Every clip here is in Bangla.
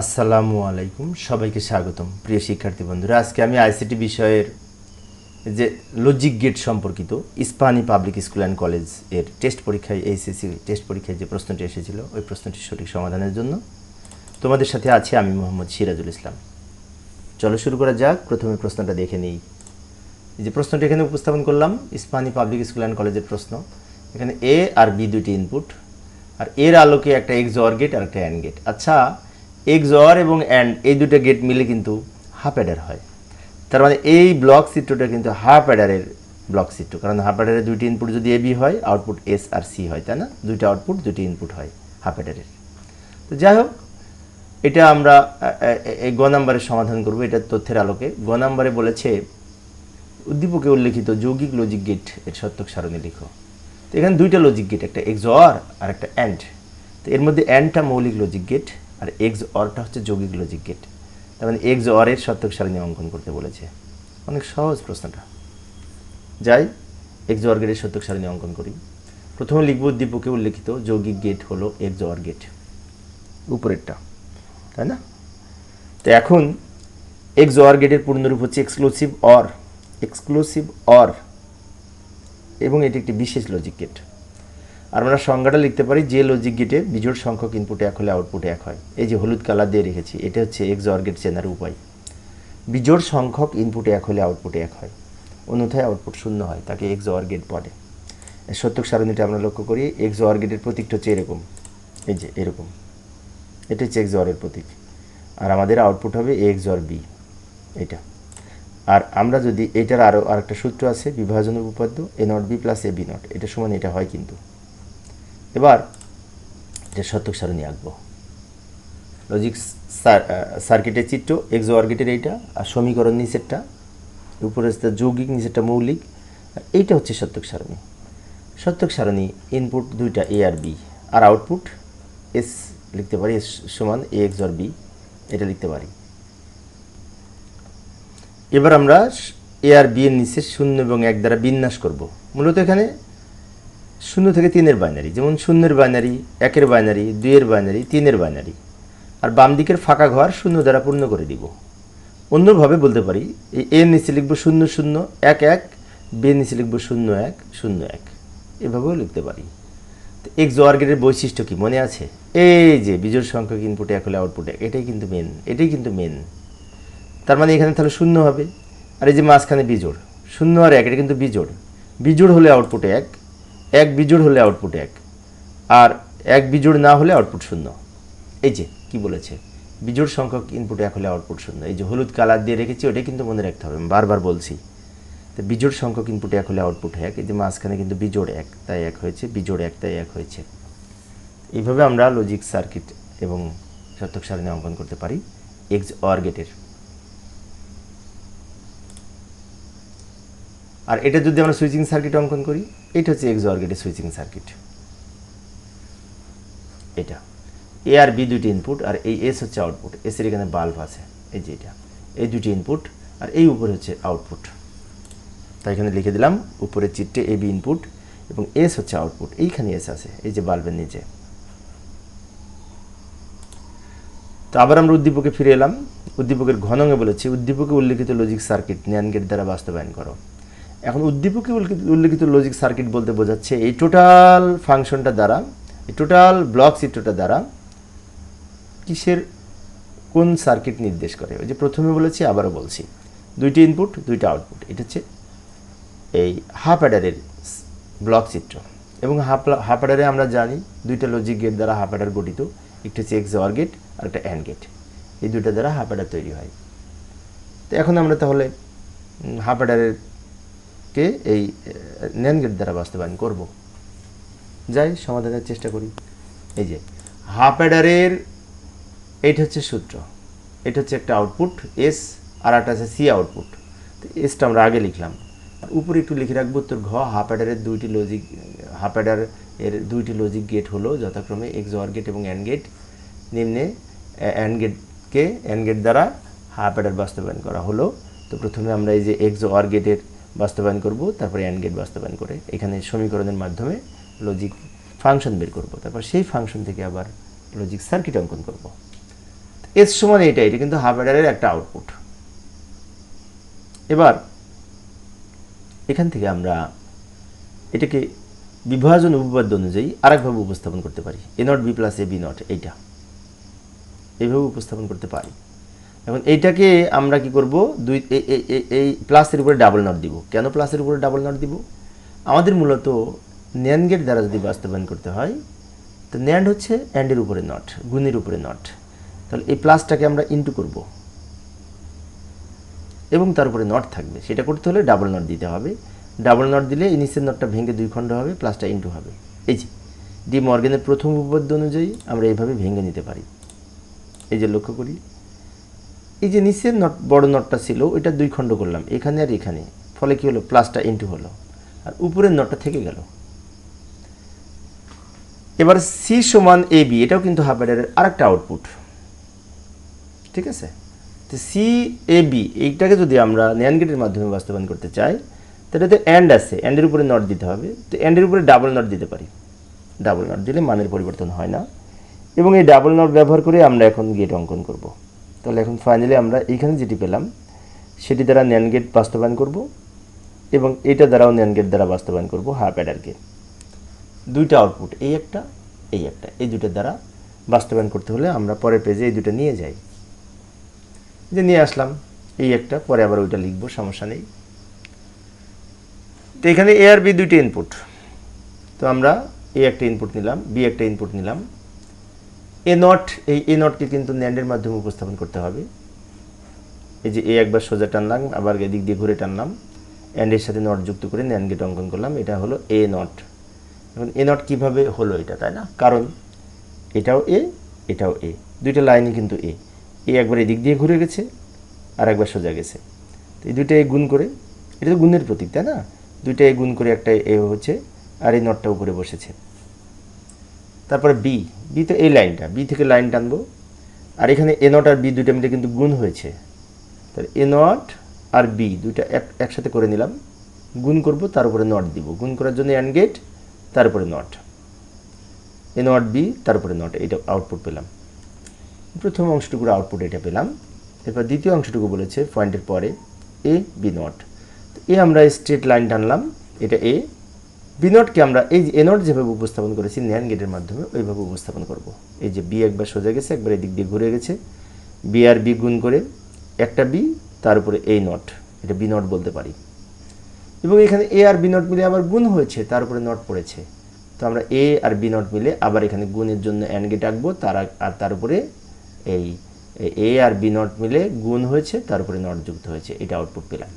আসসালামু আলাইকুম, সবাইকে স্বাগতম। প্রিয় শিক্ষার্থী বন্ধুরা, আজকে আমি আইসিটি বিষয়ের যে লজিক গেট সম্পর্কিত ইস্পানি পাবলিক স্কুল অ্যান্ড কলেজের টেস্ট পরীক্ষায় এইচএসসি টেস্ট পরীক্ষায় যে প্রশ্নটি এসেছিল, ওই প্রশ্নটির সঠিক সমাধানের জন্য তোমাদের সাথে আছি আমি মোহাম্মদ সিরাজুল ইসলাম। চলো শুরু করা যাক। প্রথমে প্রশ্নটা দেখে নিই। যে প্রশ্নটি এখানে উপস্থাপন করলাম, ইস্পানি পাবলিক স্কুল অ্যান্ড কলেজের প্রশ্ন। এখানে এ আর বি দুটি ইনপুট আর এর আলোকে একটা এক্স অর গেট আর একটা অ্যান্ড গেট আচ্ছা এক্স এবং অ্যান্ড এই দুটো গেট মিলে কিন্তু হাফ অ্যাডার হয়। তার মানে এই ব্লক চিত্রটা কিন্তু হাফ অ্যাডারের ব্লক চিত্র। কারণ হাফ অ্যাডারের দুইটি ইনপুট যদি এ বি হয় আউটপুট এস আর সি হয়, তাই না? দুইটা আউটপুট দুটি ইনপুট হয় হাফ অ্যাডারের তো যাই হোক, এটা আমরা এই গ নাম্বারের সমাধান করব এটা তথ্যের আলোকে। গ নাম্বারে বলেছে, উদ্দীপকে উল্লেখিত যৌগিক লজিক গেটের সত্যক সারণী লিখো। তো এখানে দুইটা লজিক গেট একটা এক্স অর আর একটা অ্যান্ড তো এর মধ্যে অ্যান্ডটা মৌলিক লজিক গেট আর এক্স অরটা হচ্ছে যৌগিক লজিক গেট তার মানে এক্স অরের সত্যক সারণী অঙ্কন করতে বলেছে। অনেক সহজ প্রশ্নটা। যাই এক্স অর গেটের সত্যক সারণী অঙ্কন করি। প্রথমে লিখব উদ্দীপকে উল্লেখিত যৌগিক গেট হলো এক্স অর গেট উপরেরটা। তাই না? তো এখন এক্স অর গেটের পূর্ণরূপ হচ্ছে এক্সক্লুসিভ অর এক্সক্লুসিভ অর এবং এটি একটি বিশেষ লজিক গেট আর আমরা সংজ্ঞাটা লিখতে পারি যে লজিক গেটে বিজোড় সংখ্যক ইনপুটে এক হলে আউটপুট এক হয়। এই যে হলুদ কালার দিয়ে রেখেছি, এটা হচ্ছে এক্স অর গেট চেনার উপায়। বিজোড় সংখ্যক ইনপুটে এক হলে আউটপুট এক হয়, অন্যথায় আউটপুট শূন্য হয়, তাকে এক্স অর গেটের সত্যক সারণীটা আমরা লক্ষ্য করি এক্স অর গেটের প্রতীকটা হচ্ছে এরকম। এই যে এরকম। এটা হচ্ছে এক্স অরের প্রতীক। আর আমাদের আউটপুট হবে এক্স অর বি এটা। আর আমরা যদি এটার আরও আরেকটা সূত্র আছে, বিভাজনের উপপাদ্য A not B plus A B not এটা সমান এটা হয় কিন্তু। এবার এটা শতক সারণী আঁকবো লজিক সার্কিটের চিত্র এক্সো অর্গেটের এইটা, আর সমীকরণ নিচেরটা উপরে যৌগিক, নিচেরটা মৌলিক, আর এইটা হচ্ছে সত্যক সারণী। সত্যক সারণী ইনপুট দুইটা এ আর বি আর আউটপুট এস লিখতে পারি এস সমান এ এক্স আর বি এটা লিখতে পারি। এবার আমরা এ আর বি এর নিচে শূন্য এবং এক দ্বারা বিন্যাস করব। মূলত এখানে শূন্য থেকে তিনের বাইনারি যেমন শূন্যের বাইনারি একের বাইনারি দুইয়ের বাইনারি তিনের বাইনারি আর বাম দিকের ফাঁকা ঘর শূন্য দ্বারা পূর্ণ করে দিব। অন্যভাবে বলতে পারি, এই এ নিচে লিখব শূন্য শূন্য, এক এক বি নিচে লিখব শূন্য এক শূন্য এক। এভাবেও লিখতে পারি। তো এক্স ওয়ার্গেটের বৈশিষ্ট্য কি মনে আছে? এই যে, বিজোড় সংখ্যক ইনপুটে এক হলে আউটপুটে এটাই কিন্তু মেন এটাই কিন্তু মেন তার মানে এখানে তাহলে শূন্য হবে। আর এই যে মাঝখানে বিজোড়, শূন্য আর এক, এটা কিন্তু বিজোড়। বিজোড় হলে আউটপুটে এক এক বিজোড় হলে আউটপুট এক, আর এক বিজোড় না হলে আউটপুট শূন্য। এই যে, কি বলেছে? বিজোড় সংখ্যক ইনপুট এক হলে আউটপুট শূন্য। এই যে, হলুদ কালার দিয়ে রেখেছি, ওটাই কিন্তু মনে রাখতে হবে। আমি বারবার বলছি তো বিজোড় সংখ্যক ইনপুট এক হলে আউটপুট এক, এই যে মাঝখানে কিন্তু বিজোড় এক, তাই এক হয়েছে, বিজোড় এক, তাই এক হয়েছে। এইভাবে আমরা লজিক সার্কিট এবং সত্যক সারণী অঙ্কন করতে পারি এক্স অর গেটের আর এটা যদি আমরা সুইচিং সার্কিট অঙ্কন করি, এটা হচ্ছে এক্স অর গেটের সুইচিং সার্কিট এটা। এ আর বি দুটি ইনপুট আর এই এস হচ্ছে আউটপুট এসের এখানে বাল্ব আছে, এই যে এটা। এই দুটি ইনপুট আর এই উপরে হচ্ছে আউটপুট তাই এখানে লিখে দিলাম, উপরের চিত্রে এ বি ইনপুট এবং এস হচ্ছে আউটপুট এইখানে এস আছে, এই যে বাল্বের নিচে। তো আবার আমরা উদ্দীপকে ফিরে এলাম। উদ্দীপকের ঘনঙ্গে বলেছি, উদ্দীপকে উল্লেখিত লজিক সার্কিট ন্যান গেট দ্বারা বাস্তবায়ন করো। এখন উদ্দীপকে উল্লেখিত- লজিক সার্কিট বলতে বোঝাচ্ছে এই টোটাল ফাংশনটা দ্বারা, এই টোটাল ব্লক চিত্রটা দ্বারা কিসের কোন সার্কিট নির্দেশ করে? ওই যে প্রথমে বলেছি, আবারও বলছি। দুইটি ইনপুট দুইটা আউটপুট এটা হচ্ছে এই হাফ অ্যাডারের ব্লক চিত্র এবং হাফ হাফ অ্যাডারে আমরা জানি দুইটা লজিক গেট দ্বারা হাফ অ্যাডার গঠিত। একটা হচ্ছে এক্স অর গেট আর একটা অ্যান্ড গেট এই দুইটা দ্বারা হাফ অ্যাডার তৈরি হয়। তো এখন আমরা তাহলে হাফ অ্যাডারের কে এই ন্যান গেট দ্বারা বাস্তবায়ন করব। যাই, সমাধানের চেষ্টা করি। এই যে, হাফ অ্যাডারের, এইটা হচ্ছে সূত্র। এটা হচ্ছে একটা আউটপুট, এস, আর একটা আছে সি আউটপুট। তো এসটা আমরা আগে লিখলাম। উপরে একটু লিখে রাখব তোর ঘ, হাফ অ্যাডারের দুইটি লজিক হাফ অ্যাডার এর দুইটি লজিক গেট হলো যথাক্রমে এক্স ওয়ার গেট এবং অ্যান্ড গেট নিম্নে অ্যান্ড গেটকে অ্যান্ড গেট দ্বারা হাফ অ্যাডার বাস্তবায়ন করা হলো। তো প্রথমে আমরা এই যে এক্স ওয়ার গেটের বাস্তবায়ন করব, তারপরে অ্যান্ড গেট বাস্তবায়ন করে এখানে সমীকরণের মাধ্যমে লজিক ফাংশন বের করব, তারপর সেই ফাংশন থেকে আবার লজিক সার্কিট অঙ্কন করব। এস সমান এটা এটা কিন্তু হাফ অ্যাডারের একটা আউটপুট এবার, এখান থেকে আমরা এটাকে বিভাজন উপপাদ্য অনুযায়ী আরেকভাবে উপস্থাপন করতে পারি A not B plus A B not এইটা। এইভাবে উপস্থাপন করতে পারি। এখন এইটাকে আমরা কি করব? দুই এই- প্লাসের উপরে ডাবল নট দিব। কেন প্লাসের উপরে ডাবল নট দিব? আমাদের মূলত ন্যান গেট দ্বারা যদি বাস্তবায়ন করতে হয়, তো ন্যান্ড হচ্ছে অ্যান্ডের উপরে নট গুণের উপরে নট তাহলে এই প্লাসটাকে আমরা ইন্টু করব। এবং তার উপরে নট থাকবে। সেটা করতে হলে ডাবল নট দিতে হবে। ডাবল নট দিলে এই নিচের নটটা ভেঙে দুই খণ্ড হবে, প্লাসটা ইন্টু হবে। এই যে ডি মর্গেনের প্রথম উপপাদ্য অনুযায়ী আমরা এইভাবে ভেঙে নিতে পারি। এই যে লক্ষ্য করি। এই যে নিচের নট, বড় নটটা ছিল, ওইটা দুই খণ্ড করলাম, এখানে আর এখানে। ফলে কি হলো? প্লাসটা ইন্টু হলো। আর উপরের নটটা থেকে গেল। এবার সি সমান এ বি এটাও কিন্তু হাফ অ্যাডারের আরেকটা আউটপুট ঠিক আছে? তো সি এ বি এইটাকে যদি আমরা ন্যান গেটের মাধ্যমে বাস্তবায়ন করতে চাই, তাহলে তো অ্যান্ড আছে। অ্যান্ডের উপরে নট দিতে হবে। তো অ্যান্ডের উপরে ডাবল নট দিতে পারি। ডাবল নট দিলে মানের পরিবর্তন হয় না। এবং এই ডাবল নট ব্যবহার করে আমরা এখন গেট অঙ্কন করব। তাহলে এখন ফাইনালি আমরা এইখানে যেটি পেলাম, সেটি দ্বারা ন্যান গেট বাস্তবায়ন করব এবং এটা দ্বারাও ন্যান গেট দ্বারা বাস্তবায়ন করব হাফ অ্যাডারকে দুইটা আউটপুট এই একটা এই একটা, এই দুটোর দ্বারা বাস্তবায়ন করতে হলে আমরা পরের পেজে এই দুটো নিয়ে যাই। যে নিয়ে আসলাম, এই একটা, পরে আবার ওইটা লিখব, সমস্যা নেই। তো এখানে এ আর বি দুইটা ইনপুট তো আমরা এ একটা ইনপুট নিলাম বি একটা ইনপুট নিলাম এ নট এই এ নটকে কিন্তু ন্যান্ডের মাধ্যমে উপস্থাপন করতে হবে। এই যে এ একবার সোজা টানলাম, আবার এদিক দিয়ে ঘুরে টানলাম। অ্যান্ডের সাথে নট যুক্ত করে ন্যান গেট অঙ্কন করলাম। এটা হলো এ নট এখন এ নট কীভাবে হলো এটা, তাই না? কারণ এটাও এ এটাও এ দুইটা লাইনই কিন্তু এ এ একবার এদিক দিয়ে ঘুরে গেছে, আর একবার সোজা গেছে। তো এই দুইটা এ গুণ করে, এটা তো গুণের প্রতীক, তাই না? দুইটা এ গুণ করে একটা এ হচ্ছে, আর এই নটটা উপরে বসেছে। তারপরে বি বি তো এই লাইনটা বি থেকে লাইন টানবো। আর এখানে এ নট আর বি দুইটা মিলে কিন্তু গুণ হয়েছে। তাহলে এ নট আর বি দুইটা এক, একসাথে করে নিলাম। গুণ করব, তার উপরে নট দিব। গুণ করার জন্য অ্যান্ড গেট তারপরে নট এ নট বি তারপরে নট এটা আউটপুট পেলাম। প্রথম অংশটুকুর আউটপুট এটা পেলাম। এরপর দ্বিতীয় অংশটুকু বলেছে পয়েন্টের পরে এ বি নট এ আমরা স্ট্রেট লাইন টানলাম। এটা এ বি আমরা এই এ নট যেভাবে উপস্থাপন করেছি ন্যান গেটের মাধ্যমে ওইভাবে উপস্থাপন করব। এই যে বি একবার সোজা গেছে, একবার এদিক দিয়ে ঘুরে গেছে। বি আর বি গুণ করে একটা বি তার উপরে এই নট। এটা বি নট বলতে পারি। এবং এখানে এ আর বি নট মিলে আবার গুণ হয়েছে, তার উপরে নট পড়েছে। তো আমরা এ আর বি নট মিলে আবার এখানে গুণের জন্য অ্যান্ড গেট আঁকবো, তার আর তার উপরে এই এ আর বি নট মিলে গুণ হয়েছে, তার উপরে নট যুক্ত হয়েছে। এটা আউটপুট পেলাম।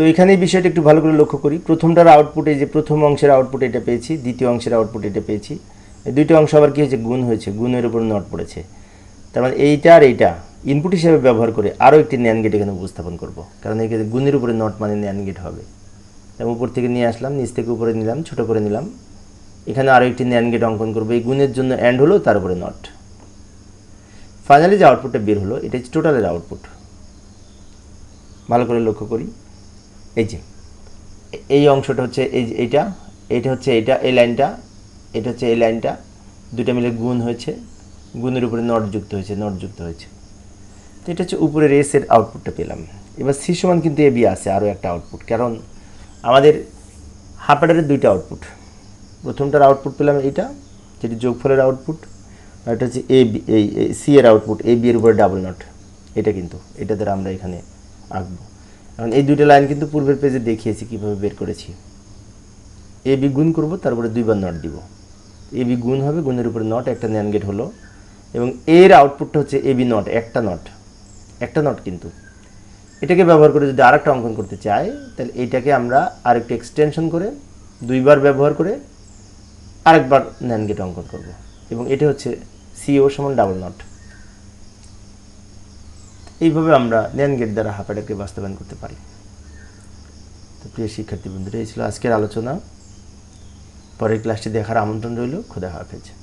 তো এখানে বিষয়টা একটু ভালো করে লক্ষ্য করি। প্রথমটার আউটপুট যে প্রথম অংশের আউটপুট এটা পেয়েছি, দ্বিতীয় অংশের আউটপুট এটা পেয়েছি। দুইটা অংশ আবার কী হয়েছে? গুণ হয়েছে, গুণের উপর নট পড়েছে। তার মানে এইটা আর এইটা ইনপুট হিসেবে ব্যবহার করে আরও একটি ন্যান গেট এখানে উপস্থাপন করব। কারণ এখানে গুণের উপরে নট মানে ন্যান গেট হবে। আমি উপর থেকে নিয়ে আসলাম, নিচ থেকে উপরে নিলাম, ছোট করে নিলাম। এখানে আরও একটি ন্যান গেট অঙ্কন করব। এই গুণের জন্য অ্যান্ড হলো তার উপরে নট ফাইনালি যে আউটপুটটা বের হলো, এটা হচ্ছে টোটালের আউটপুট ভালো করে লক্ষ্য করি। এই যে, এই অংশটা হচ্ছে এই যে এইটা এইটা হচ্ছে এটা এই লাইনটা, এটা হচ্ছে এই লাইনটা দুটো মিলে গুণ হয়েছে, গুণের উপরে নট যুক্ত হয়েছে নট যুক্ত হয়েছে। তো এটা হচ্ছে উপরের এস এর আউটপুটটা পেলাম। এবার সি সমান কিন্তু এ বি আছে, আরও একটা আউটপুট কারণ আমাদের হাফাডারের দুইটা আউটপুট প্রথমটার আউটপুট পেলাম এইটা, যেটি যোগফলের আউটপুট আর এটা হচ্ছে এ বি এই সি এর আউটপুট এ বি এর উপরে ডাবল নট এটা কিন্তু, এটা দ্বারা আমরা এখানে আঁকবো। এখন এই দুইটা লাইন কিন্তু পূর্বের পেজে দেখিয়েছি কীভাবে বের করেছি। এ বি গুণ করব, তারপরে দুইবার নট দিব। এ বি গুণ হবে, গুণের উপরে নট একটা ন্যান গেট হলো। এবং এর আউটপুটটা হচ্ছে এ বি নট একটা নট একটা নট কিন্তু। এটাকে ব্যবহার করে যদি আরেকটা অঙ্কন করতে চাই, তাহলে এইটাকে আমরা আরেকটু এক্সটেনশন করে, দুইবার ব্যবহার করে আরেকবার ন্যান গেট অঙ্কন করব। এবং এটা হচ্ছে সিও সমান ডাবল নট এইভাবে আমরা ন্যান গেট দ্বারা হাফাটাকে বাস্তবায়ন করতে পারি। তো প্রিয় শিক্ষার্থী বন্ধুরা, এই ছিল আজকের আলোচনা। পরের ক্লাসটি দেখার আমন্ত্রণ রইল। খোদা হাফেজ।